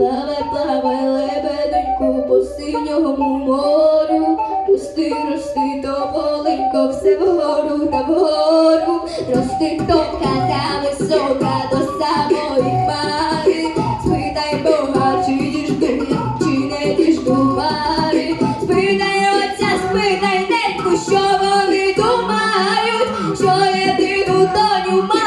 Плаве, плаве, лебеденьку по синьому морю, Пусти, рости, тополенько, все вгору та вгору, рости тонка та висока до самої пари, спитай Бога, чи діжди, чи не діжду пари, спитай отця, спитай нетку, що вони думають, що єдину доню мають.